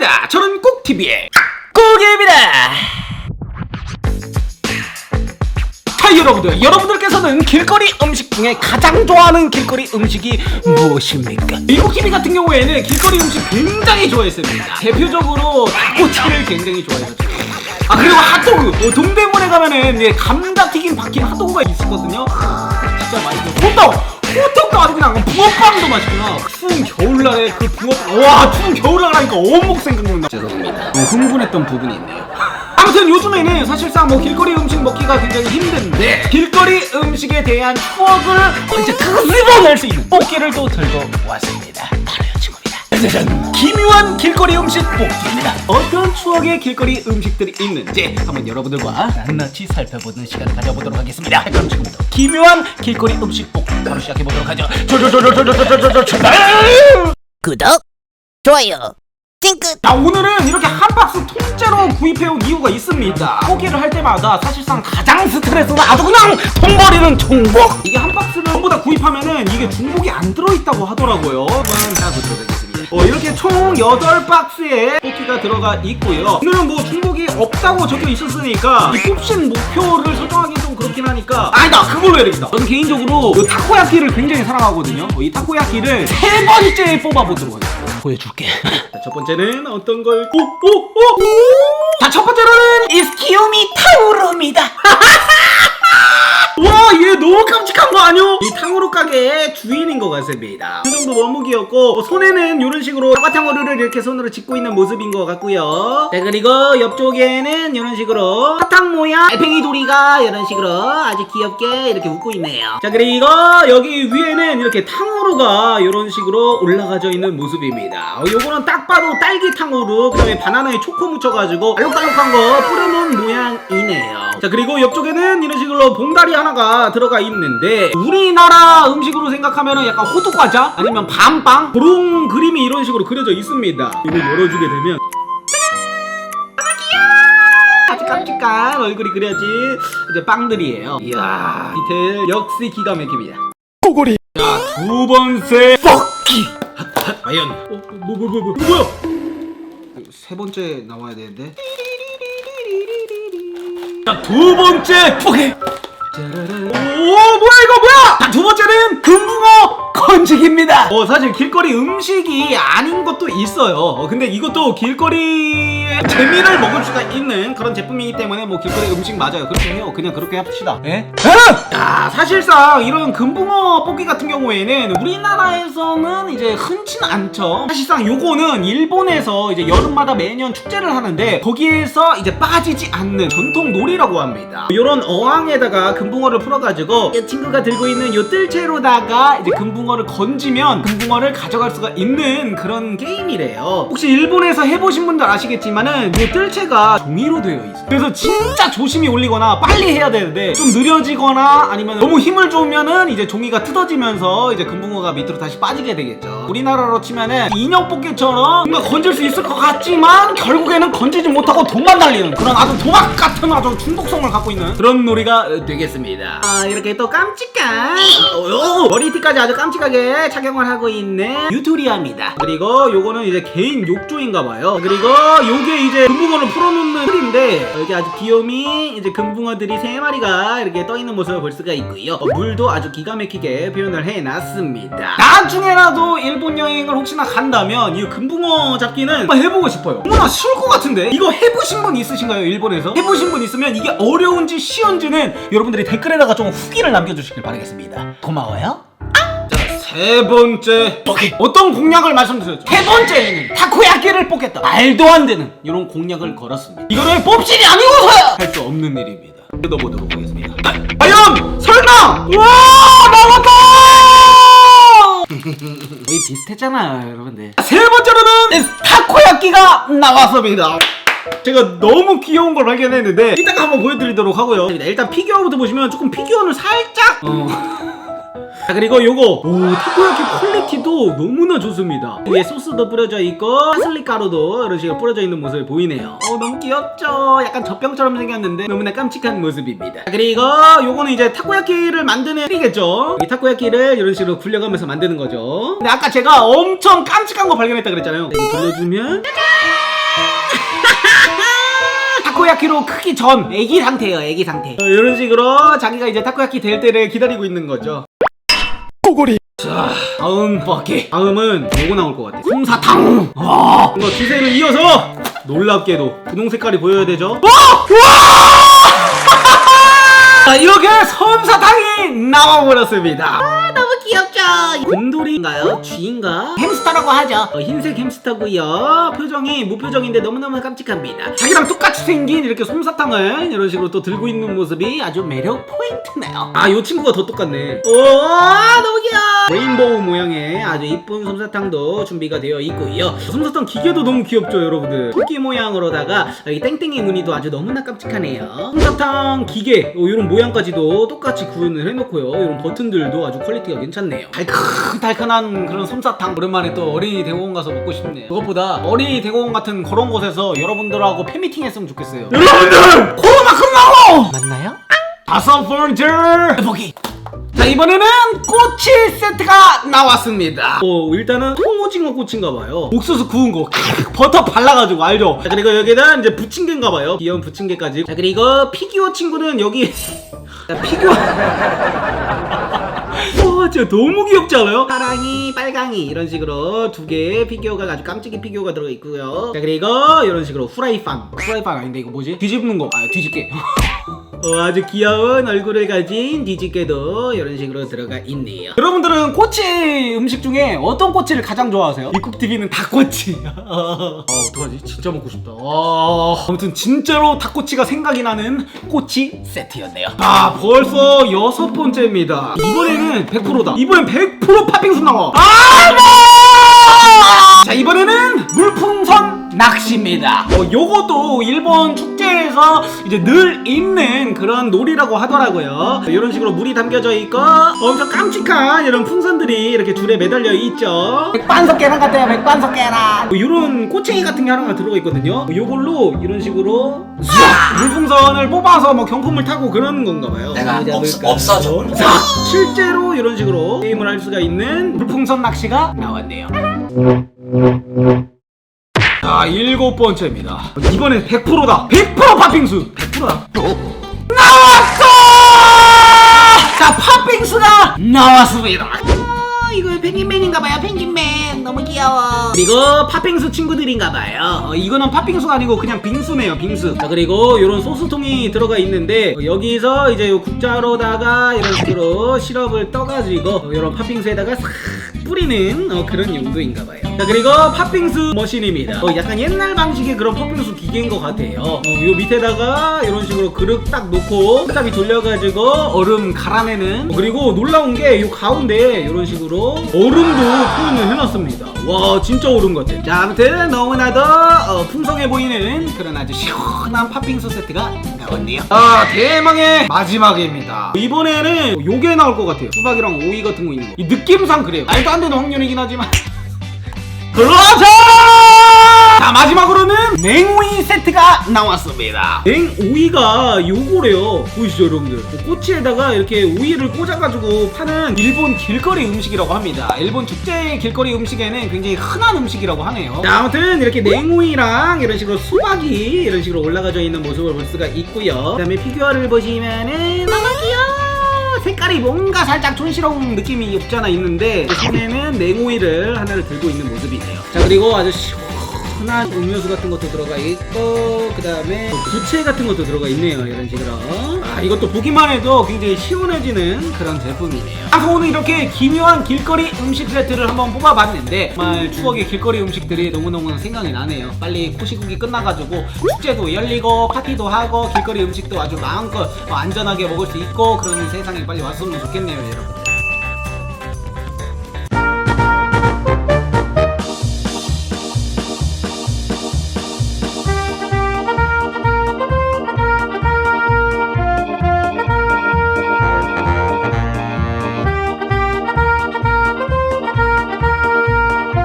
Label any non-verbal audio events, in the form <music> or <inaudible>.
반갑습니다. 저는 꾹TV의 꾹입니다. 자 여러분들. 여러분들께서는 길거리 음식 중에 가장 좋아하는 길거리 음식이 무엇입니까? 미국 TV 같은 경우에는 길거리 음식 굉장히 좋아했습니다. 대표적으로 닭꼬치를 굉장히 좋아했었죠 아 그리고 핫도그. 어, 동대문에 가면은 이제 감자 튀김 박힌 핫도그가 있었거든요. 진짜 맛있어 호떡 호떡도 아주 그냥 붕어빵도 맛있구나. 추운 겨울날에 그 붕어빵 와 추운 겨울날 하니까 어묵 생각난다. 죄송합니다. 너무 흥분했던 부분이 있네요. 아무튼 요즘에는 사실상 뭐 길거리 음식 먹기가 굉장히 힘든데 길거리 음식에 대한 추억을 이제 끄집어낼 수 있는 뽑기를 또 들고 왔습니다 짜자잔 기묘한 길거리 음식 뽑기입니다 어떤 추억의 길거리 음식들이 있는지 한번 여러분들과 낱낱이 살펴보는 시간을 가져보도록 하겠습니다 그럼 지금부터 기묘한 길거리 음식 뽑기 바로 시작해 보도록 하죠 조조조조조조조조조 출발 구독, 좋아요, 찡긋. 자 오늘은 이렇게 한 박스 통째로 구입해온 이유가 있습니다 포기를 할 때마다 사실상 가장 스트레스는 아주 그냥 돈 버리는 중복 이게 한 박스를 전부 다 구입하면은 이게 중복이 안 들어있다고 하더라고요 한번 다 보도록 하겠습니다 어, 이렇게 총 8박스에 뽑기가 들어가 있고요 오늘은 뭐 중복이 없다고 적혀 있었으니까 이 뽑신 목표를 설정하기 좀 그렇긴 하니까 아니다 그걸로 해야 되겠다 저는 개인적으로 이 타코야키를 굉장히 사랑하거든요 어, 이 타코야키를 세 번째 뽑아보도록 하겠습니다 보여줄게 <laughs> 자, 첫 번째는 어떤 걸 오! 오! 오! 자, 첫 번째로는 이스키오미 타우로입니다 <laughs> 너무 깜찍한 거 아니요? 이 탕후루 가게의 주인인 것 같습니다. 그 정도 원목이었고 어, 손에는 이런 식으로 사과탕후루를 이렇게 손으로 짚고 있는 모습인 것 같고요. 자, 그리고 옆쪽에는 이런 식으로 사탕 모양 알팽이 도리가 이런 식으로 아주 귀엽게 이렇게 웃고 있네요. 자, 그리고 여기 위에는 이렇게 탕후루가 이런 식으로 올라가져 있는 모습입니다. 어, 요거는 딱 봐도 딸기 탕후루, 그다음에 바나나에 초코 묻혀가지고 알록달록한 거 뿌려놓은 모양이네요. 자, 그리고 옆쪽에는 이런 식으로 봉다리 하나가 들어가 있 는데 우리나라 음식으로 생각하면은 약간 호두과자 아니면 밤빵 그런 그림이 이런 식으로 그려져 있습니다. 이거 열어주게 되면 깜찍한 얼굴이 그려진 이제 빵들이에요. 이야 디테일 역시 기가 막힙니다. 꼬골이. 자두 번째. 핫핫 과연. 어, 뭐, 뭐, 뭐, 뭐, 뭐야? 세 번째 나와야 되는데. 자, 두 번째 포기. 오, 뭐야 이거 뭐야? 자, 두 번째는 금붕어 건지기입니다. 어, 사실 길거리 음식이 아닌 것도 있어요. 어, 근데 이것도 길거리의 재미를 먹을 수가 있는 그런 제품이기 때문에 뭐 길거리 음식 맞아요. 그렇게 해요. 그냥 그렇게 합시다. 예? 자, 사실상 이런 금붕어 뽑기 같은 경우에는 우리나라에서는 이제 흔치는 않죠. 사실상 요거는 일본에서 이제 여름마다 매년 축제를 하는데 거기에서 이제 빠지지 않는 전통 놀이라고 합니다. 요런 어항에다가 금붕어를 풀어가지고 이 친구가 들고 있는 요 뜰채로다가 이제 금붕어 를 건지면 금붕어를 가져갈 수가 있는 그런 게임이래요. 혹시 일본에서 해보신 분들 아시겠지만은 요 뜰채가 종이로 되어 있어요. 그래서 진짜 조심히 올리거나 빨리 해야 되는데 좀 느려지거나 아니면 너무 힘을 주면은 이제 종이가 뜯어지면서 이제 금붕어가 밑으로 다시 빠지게 되겠죠. 우리나라로 치면은 인형 뽑기처럼 뭔가 건질 수 있을 것 같지만 결국에는 건지지 못하고 돈만 날리는 그런 아주 도박 같은 아주 중독성을 갖고 있는 그런 놀이가 어, 되겠습니다. 아 이렇게 또 깜찍한 어, 어, 머리띠까지 아주 깜찍 하게 착용을 하고 있는 유토리아입니다. 그리고 요거는 이제 개인 욕조인가봐요. 그리고 요게 이제 금붕어를 풀어놓는 틀인데 여기 아주 귀요미 이제 금붕어들이 세 마리가 이렇게 떠 있는 모습을 볼 수가 있고요. 어, 물도 아주 기가 막히게 표현을 해놨습니다. 나중에라도 일본 여행을 혹시나 간다면 이 금붕어 잡기는 한번 해보고 싶어요. 어머나 쉬울 것 같은데 이거 해보신 분 있으신가요 일본에서? 해보신 분 있으면 이게 어려운지 쉬운지는 여러분들이 댓글에다가 좀 후기를 남겨주시길 바라겠습니다. 고마워요. 세 번째. 오케이. 어떤 공약을 말씀드렸죠? 세 번째는 타코야끼를 뽑겠다. 말도 안 되는 이런 공약을 걸었습니다. 이거는 뽑신이 아니고서야 할 수 없는 일입니다. 뜯어보도록 하겠습니다. 과연 설마! 와 나왔다 <laughs> 거의 비슷했잖아요 여러분들. 세 번째로는 타코야끼가 나왔습니다. 제가 너무 귀여운 걸 발견했는데 이따가 한번 보여드리도록 하고요. 일단 피규어부터 보시면 조금 피규어는 살짝 어... <laughs> 자 그리고 요거. 오 타코야키 퀄리티도 너무나 좋습니다. 위에 소스도 뿌려져 있고 파슬리 가루도 이런 식으로 뿌려져 있는 모습을 보이네요. 어 너무 귀엽죠? 약간 젖병처럼 생겼는데 너무나 깜찍한 모습입니다. 자, 그리고 요거는 이제 타코야키를 만드는 틀이겠죠? 이 타코야키를 이런 식으로 굴려가면서 만드는 거죠. 근데 아까 제가 엄청 깜찍한 거 발견했다 그랬잖아요. 이거 돌려주면? <laughs> 타코야키로 크기 전 애기 상태예요 애기 상태. 어, 이런 식으로 자기가 이제 타코야키 될 때를 기다리고 있는 거죠 꼬골이 자 다음 버킷 다음은 요거 나올 것 같아? 솜사탕! 와 뭔가 기세를 이어서 놀랍게도 분홍 색깔이 보여야 되죠? 와! <laughs> 자, 이렇게 솜사탕이 나와버렸습니다 너무 귀엽죠? 곰돌이인가요? 쥐인가? 햄스터라고 하죠. 어, 흰색 햄스터고요. 표정이 무표정인데 너무너무 깜찍합니다. 자기랑 똑같이 생긴 이렇게 솜사탕을 이런 식으로 또 들고 있는 모습이 아주 매력 포인트네요. 아, 이 친구가 더 똑같네. 오, 너무 귀여워. 레인보우 모양의 아주 이쁜 솜사탕도 준비가 되어 있고요. 솜사탕 기계도 너무 귀엽죠, 여러분들. 토끼 모양으로다가 여기 땡땡이 무늬도 아주 너무나 깜찍하네요. 솜사탕 기계, 이런 모양까지도 똑같이 구현을 해놓고요. 이런 버튼들도 아주 퀄리티가 괜찮네요. 달큰달큰한 그런 솜사탕 오랜만에 또 어린이 대공원 가서 먹고 싶네요. 그것보다 어린이 대공원 같은 그런 곳에서 여러분들하고 팬미팅 했으면 좋겠어요. 여러분들 코로나 끝나고 맞나요? 다섯 번째 보기. 자 이번에는 꼬치 세트가 나왔습니다. 어 일단은 통오징어 꼬치인가 봐요. 옥수수 구운 거 버터 발라가지고 알죠? 자 그리고 여기다 이제 부침개인가 봐요. 귀여운 부침개까지. 자 그리고 피규어 친구는 여기 <laughs> 자, 피규어. 와 진짜 너무 귀엽지 않아요? 파랑이 빨강이 이런 식으로 두 개의 피규어가 아주 깜찍이 피규어가 들어가 있고요 자 그리고 이런 식으로 후라이팬 후라이팬 아닌데 이거 뭐지? 뒤집는 거 아 뒤집게 <laughs> 어, 아주 귀여운 얼굴을 가진 뒤집개도 이런 식으로 들어가 있네요 여러분들은 꼬치 음식 중에 어떤 꼬치를 가장 좋아하세요? 입국TV는 닭꼬치 <laughs> 어, 어떡하지? 진짜 먹고 싶다 아, 아무튼 진짜로 닭꼬치가 생각이 나는 꼬치 세트였네요 아 벌써 여섯 번째입니다 이번에는 100%다 이번엔 100% 팥빙수 나와 아 네! 자 이번에는 물풍선 낚시입니다. 어, 요것도 일본 축 제에서 이제 늘 있는 그런 놀이라고 하더라고요. 이런 식으로 물이 담겨져 있고 엄청 깜찍한 이런 풍선들이 이렇게 줄에 매달려 있죠. 백반석 계란 같아요, 백반석 계란. 뭐 이런 꼬챙이 같은 게 하나가 들어가 있거든요. 요걸로 이런 식으로 쏴! 물풍선을 뽑아서 뭐 경품을 타고 그러는 건가 봐요. 내가 없? 없어져. 자, 실제로 이런 식으로 게임을 할 수가 있는 물풍선 낚시가 나왔네요. 자, 일곱 번째입니다. 이번엔 100%다. 100% 팥빙수. 100%다. 나왔어! 자, 팥빙수가 나왔습니다. 어, 이거 펭귄맨인가봐요, 펭귄맨. 너무 귀여워. 그리고 팥빙수 친구들인가봐요. 어, 이거는 팥빙수가 아니고 그냥 빙수네요, 빙수. 자, 그리고 이런 소스통이 들어가 있는데 어, 여기서 이제 요 국자로다가 이런 식으로 시럽을 떠가지고 이런 팥빙수에다가 싹 뿌리는 어, 그런 용도인가봐요. 자, 그리고 팥빙수 머신입니다. 어, 약간 옛날 방식의 그런 팥빙수 기계인 것 같아요. 어, 요 밑에다가 이런 식으로 그릇 딱 놓고 딱 돌려가지고 얼음 갈아내는 어, 그리고 놀라운 게 요 가운데 이런 식으로 얼음도 표현을 해놨습니다. 와 진짜 얼음 같아. 자 아무튼 너무나도 어, 풍성해 보이는 그런 아주 시원한 팥빙수 세트가 나왔네요. 아 대망의 마지막입니다. 이번에는 요게 나올 것 같아요. 수박이랑 오이 같은 거 있는 거. 이 느낌상 그래요. 말도 안 되는 확률이긴 하지만. 그렇죠! 자 마지막으로는 냉오이 세트가 나왔습니다. 냉오이가 요거래요. 보이시죠 여러분들? 그 꼬치에다가 이렇게 오이를 꽂아가지고 파는 일본 길거리 음식이라고 합니다. 일본 축제 길거리 음식에는 굉장히 흔한 음식이라고 하네요. 자 아무튼 이렇게 냉오이랑 이런 식으로 수박이 이런 식으로 올라가져 있는 모습을 볼 수가 있고요. 그 다음에 피규어를 보시면은 너무 귀여워 색깔이 뭔가 살짝 촌스러운 느낌이 없잖아 있는데. 그 손에는 냉오이를 하나를 들고 있는 모습이네요. 자 그리고 아주 시원 한 음료수 같은 것도 들어가 있고 그 다음에 부채 같은 것도 들어가 있네요 이런 식으로. 아 이것도 보기만 해도 굉장히 시원해지는 그런 제품이네요. 아 오늘 이렇게 기묘한 길거리 음식 세트를 한번 뽑아봤는데 정말 추억의 길거리 음식들이 너무너무 생각이 나네요. 빨리 코시국이 끝나가지고 축제도 열리고 파티도 하고 길거리 음식도 아주 마음껏 어, 안전하게 먹을 수 있고 그런 세상이 빨리 왔으면 좋겠네요 여러분